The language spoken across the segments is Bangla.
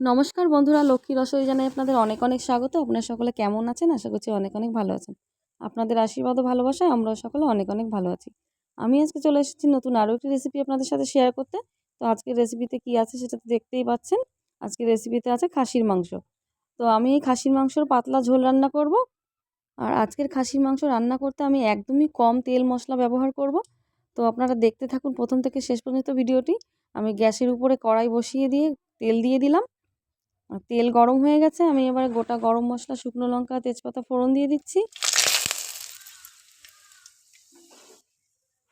নমস্কার বন্ধুরা, লক্ষ্মী রসই জানাই আপনাদের অনেক অনেক স্বাগত। আপনার সকলে কেমন আছেন? আশা করছি অনেক অনেক ভালো আছেন। আপনাদের আশীর্বাদ ভালোবাসায় আমরাও সকলে অনেক অনেক ভালো আছি। আমি আজকে চলে এসেছি নতুন আরও একটি রেসিপি আপনাদের সাথে শেয়ার করতে। তো আজকের রেসিপিতে কি আছে সেটা তো দেখতেই পাচ্ছেন। আজকের রেসিপিতে আছে খাসির মাংস। তো আমি এই খাসির মাংসর পাতলা ঝোল রান্না করব। আর আজকের খাসির মাংস রান্না করতে আমি একদমই কম তেল মশলা ব্যবহার করব। তো আপনারা দেখতে থাকুন প্রথম থেকে শেষ পর্যন্ত ভিডিওটি। আমি গ্যাসের উপরে কড়াই বসিয়ে দিয়ে তেল দিয়ে দিলাম। তেল গরম হয়ে গেছে, আমি এবারে গোটা গরম মশলা, শুকনো লঙ্কা, তেজপাতা, ফোড়ন দিয়ে দিচ্ছি।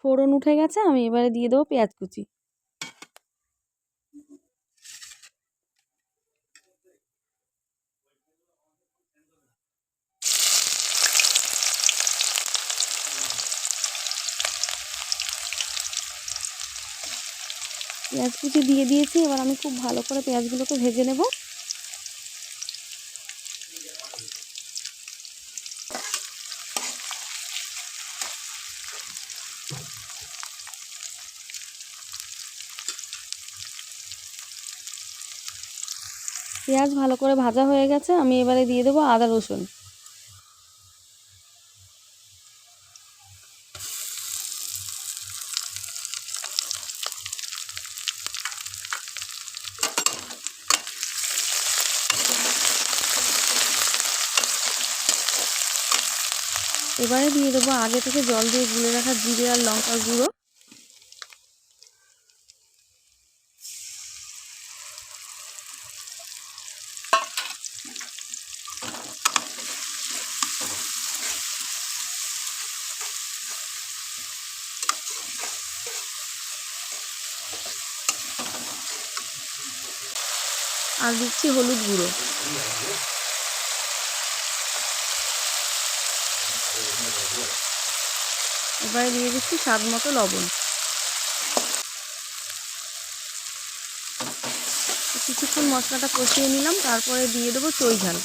ফোড়ন উঠে গেছে, আমি এবারে দিয়ে দেবো পেঁয়াজ কুচি। পেঁয়াজ কুচি দিয়ে দিয়েছি, এবার আমি খুব ভালো করে পেঁয়াজগুলোকে ভেজে নেব। পেঁয়াজ ভালো করে ভাজা হয়ে গেছে, আমি এবারে দিয়ে দেবো আদা রসুন। এবারে দিয়ে দেবো আগে থেকে জল দিয়ে গুলে রাখা জিরে আর লঙ্কার গুঁড়ো। আর দিচ্ছি হলুদ গুঁড়ো। এবারে দিয়ে দিচ্ছি স্বাদ মতো লবণ। কিছুক্ষণ মশলাটা কষিয়ে নিলাম, তারপরে দিয়ে দেবো চই ঝাল।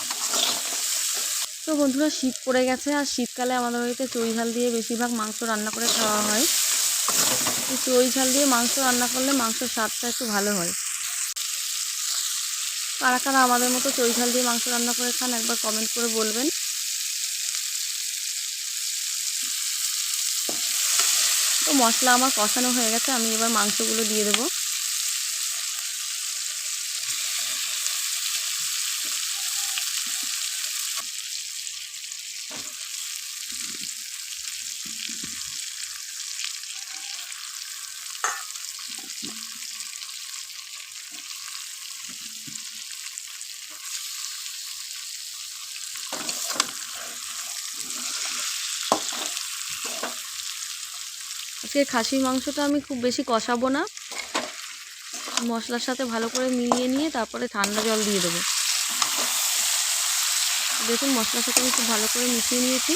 তো বন্ধুরা, শীত পড়ে গেছে, আর শীতকালে আমাদের বাড়িতে চই ঝাল দিয়ে বেশিরভাগ মাংস রান্না করে খাওয়া হয়। চই ঝাল দিয়ে মাংস রান্না করলে মাংসের স্বাদটা একটু ভালো হয়। কারা কারা আমাদের মতো চই ঝাল দিয়ে মাংস রান্না করে খান? একবার কমেন্ট করে বলবেন। তো মশলা আমার কষানো হয়ে গেছে, আমি এবার মাংসগুলো দিয়ে দেবো। আজকে খাসির মাংসটা আমি খুব বেশি কষাবো না। মশলার সাথে ভালো করে মিলিয়ে নিয়ে তারপরে ঠান্ডা জল দিয়ে দেবো। দেখুন মশলার সাথে আমি খুব ভালো করে মিশিয়ে নিয়েছি।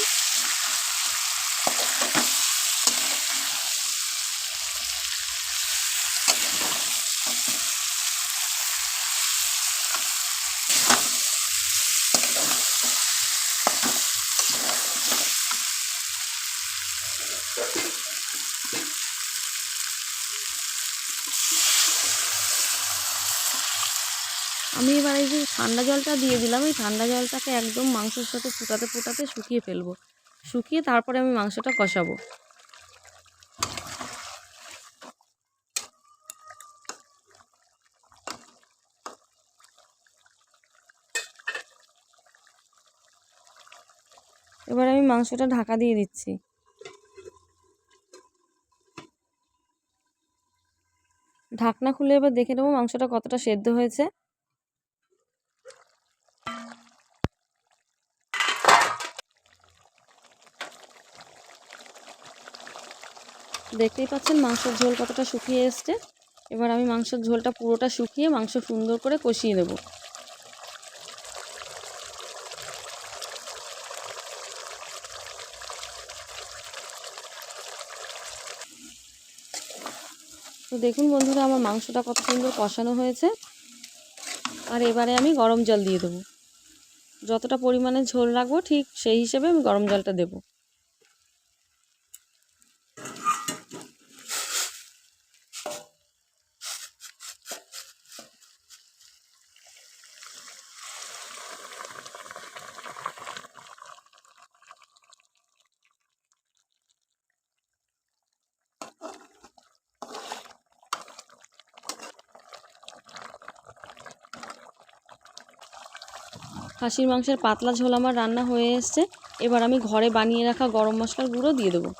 আমি এবার এই যে ঠান্ডা জলটা দিয়ে দিলাম, এই ঠান্ডা জলটাকে একদম মাংসের সাথে ফোটাতে ফোটাতে শুকিয়ে ফেলব। শুকিয়ে তারপরে আমি মাংসটা কষাবো। এবার আমি মাংসটা ঢাকা দিয়ে দিচ্ছি। ঢাকনা খুলে এবার দেখে নেব মাংসটা কতটা সেদ্ধ হয়েছে। দেখতেই পাচ্ছেন মাংসের ঝোল কতটা শুকিয়ে এসছে। এবার আমি মাংসের ঝোলটা পুরোটা শুকিয়ে মাংস সুন্দর করে কষিয়ে দেবো তো দেখুন বন্ধুরা, আমার মাংসটা কত সুন্দর কষানো হয়েছে। আর এবারে আমি গরম জল দিয়ে দেবো। যতটা পরিমাণে ঝোল রাখব, ঠিক সেই হিসেবে আমি গরম জলটা দেবো। খাসির মাংসের পাতলা ঝোল আমার রান্না হয়ে এসছে। এবার আমি ঘরে বানিয়ে রাখা গরম মশলার গুঁড়ো দিয়ে দেবো।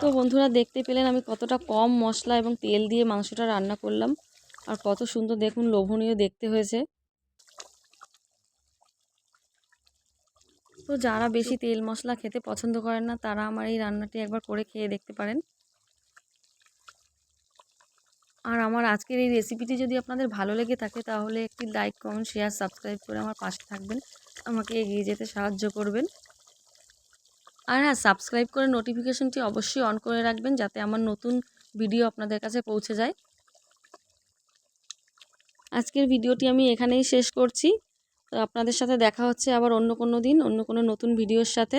তো বন্ধুরা, দেখতে পেলেন আমি কতটা কম মশলা এবং তেল দিয়ে মাংসটা রান্না করলাম। আর কত সুন্দর দেখুন, লোভনীয় দেখতে হয়েছে। তো যারা বেশি তেল মশলা খেতে পছন্দ করেন না, তারা আমার এই রান্নাটি একবার করে খেয়ে দেখতে পারেন। আর আমার আজকের এই রেসিপিটি যদি আপনাদের ভালো লেগে থাকে, তাহলে একটি লাইক কমেন্ট শেয়ার সাবস্ক্রাইব করে আমার পাশে থাকবেন। আমাকে এগিয়ে যেতে সাহায্য করবেন। আর হ্যাঁ সাবস্ক্রাইব করে নোটিফিকেশনটি অবশ্যই অন করে রাখবেন, যাতে আমার নতুন ভিডিও আপনাদের কাছে পৌঁছে যায়। আজকের ভিডিওটি আমি এখানেই শেষ করছি। তো আপনাদের সাথে দেখা হচ্ছে আবার অন্য কোনো দিন অন্য কোনো নতুন ভিডিওর সাথে।